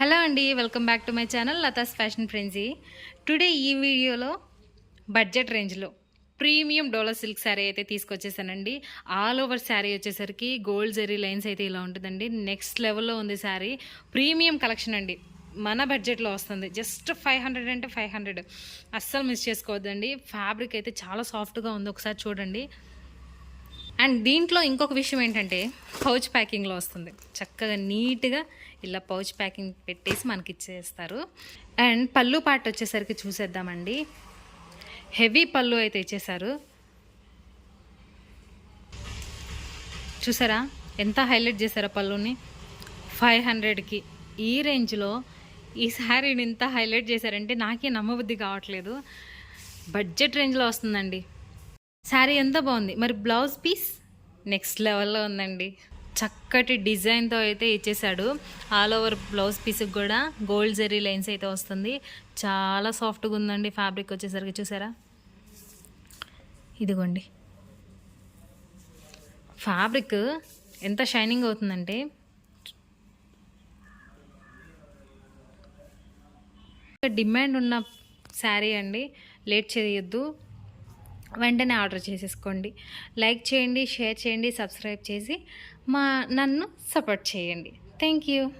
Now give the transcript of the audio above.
Hello అండి welcome back to my channel Latha's fashion frenzy today ఈ వీడియోలో budget రేంజ్లో ప్రీమియం డోలర్ సిల్క్ శారీ అయితే తీసుకొచ్చేసానండి. ఆల్ ఓవర్ శారీ వచ్చేసరికి గోల్డ్ జెరీ లైన్స్ అయితే ఇలా ఉంటుందండి. నెక్స్ట్ లెవెల్లో ఉంది శారీ ప్రీమియం కలెక్షన్ అండి. మన బడ్జెట్లో వస్తుంది. జస్ట్ ఫైవ్ హండ్రెడ్ అంటే ఫైవ్ హండ్రెడ్ అస్సలు మిస్ చేసుకోవద్దండి. ఫ్యాబ్రిక్ అయితే చాలా సాఫ్ట్గా ఉంది. ఒకసారి చూడండి. అండ్ దీంట్లో ఇంకొక విషయం ఏంటంటే పౌచ్ ప్యాకింగ్లో వస్తుంది. చక్కగా నీట్గా ఇలా పౌచ్ ప్యాకింగ్ పెట్టేసి మనకి ఇచ్చేస్తారు అండ్ పళ్ళు పాట వచ్చేసరికి చూసేద్దామండి. హెవీ పళ్ళు అయితే ఇచ్చేసారు చూసారా? ఎంత హైలైట్ చేశారా పళ్ళుని. ఫైవ్ హండ్రెడ్కి ఈ రేంజ్లో ఈ శారీని ఇంత హైలైట్ చేశారంటే నాకే నమ్మబుద్ధి కావట్లేదు. బడ్జెట్ రేంజ్లో వస్తుందండి. శారీ ఎంత బాగుంది. మరి బ్లౌజ్ పీస్? నెక్స్ట్ లెవెల్లో ఉందండి. చక్కటి డిజైన్తో అయితే ఇచ్చేసాడు ఆల్ ఓవర్ బ్లౌజ్ పీస్కి కూడా గోల్డ్ జెరీ లైన్స్ అయితే వస్తుంది. చాలా సాఫ్ట్గా ఉందండి ఫ్యాబ్రిక్ వచ్చేసరికి చూసారా? ఇదిగోండి. ఫ్యాబ్రిక్ ఎంత షైనింగ్ అవుతుందంటే డిమాండ్ ఉన్న శారీ అండి. లేట్ చేయొద్దు. వెంటనే ఆర్డర్ చేసేసుకోండి. లైక్ చేయండి షేర్ చేయండి సబ్స్క్రైబ్ చేసి మా నన్ను సపోర్ట్ చేయండి. Thank you.